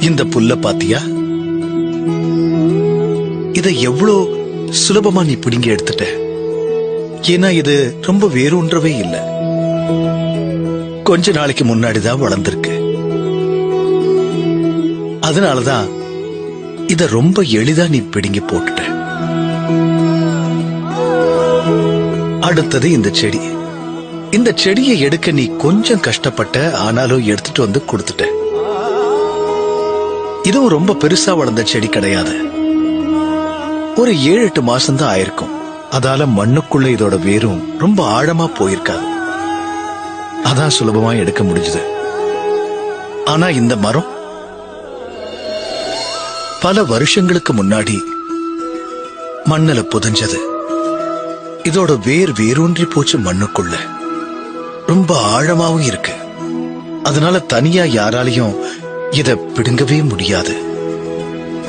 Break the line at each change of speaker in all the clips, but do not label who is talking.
இந்த புல்ல பாத்தியா? இத எவ்வளோ சுலபமா நீ பிடிங்க எடுத்துட்ட? ஏன்னா இது ரொம்ப வேரூன்றவே இல்ல. கொஞ்ச நாளைக்கு முன்னாடிதான் வளர்ந்திருக்கு. அதனாலதான் இத ரொம்ப எளிதா நீ பிடிங்க போட்டுட்ட. அடுத்தது இந்த செடி. இந்த செடியை எடுக்க நீ கொஞ்சம் கஷ்டப்பட்ட ஆனாலும் எடுத்துட்டு வந்து கொடுத்துட்ட. இதுவும் ரொம்ப பெருசா வளர்ந்த செடி கிடையாது. ஒரு ஏழு எட்டு மாசம் தான் ஆயிருக்கும். அதால மண்ணுக்குள்ள இதோட வேரும் ரொம்ப ஆழமா போயிருக்காது. அதான் சுலபமா எடுக்க முடிஞ்சது. ஆனா இந்த மரம் பல வருஷங்களுக்கு முன்னாடி மண்ணுல புதைஞ்சது. இதோட வேர் வேரூன்றி போச்சு மண்ணுக்குள்ள. ரொம்ப ஆழமாவும் இருக்கு. அதனால தனியா யாராலையும் இத பிடுங்கவே முடியாது.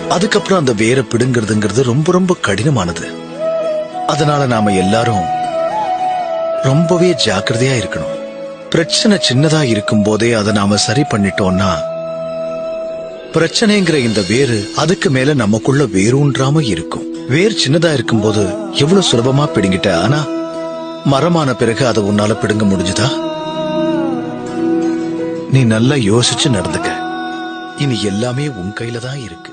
அதுக்கப்புறம் அந்த வேரை பிடுங்கிறதுங்கிறது ரொம்ப ரொம்ப கடினமானது. அதனால நாம எல்லாரும் ரொம்பவே ஜாக்கிரதையா இருக்கணும். பிரச்சனை சின்னதா இருக்கும் போதே அதை நாம சரி பண்ணிட்டோம்னா பிரச்சனைங்கிற இந்த வேறு அதுக்கு மேல நமக்குள்ள வேரூன்றாம இருக்கும். வேர் சின்னதா இருக்கும்போது எவ்வளவு சுலபமா பிடுங்கிட்ட ஆனா மரமான பிறகு அதை உன்னால பிடுங்க முடிஞ்சுதா? நீ நல்லா யோசிச்சு நடந்துக்க. இனி எல்லாமே உன் கையில தான் இருக்கு.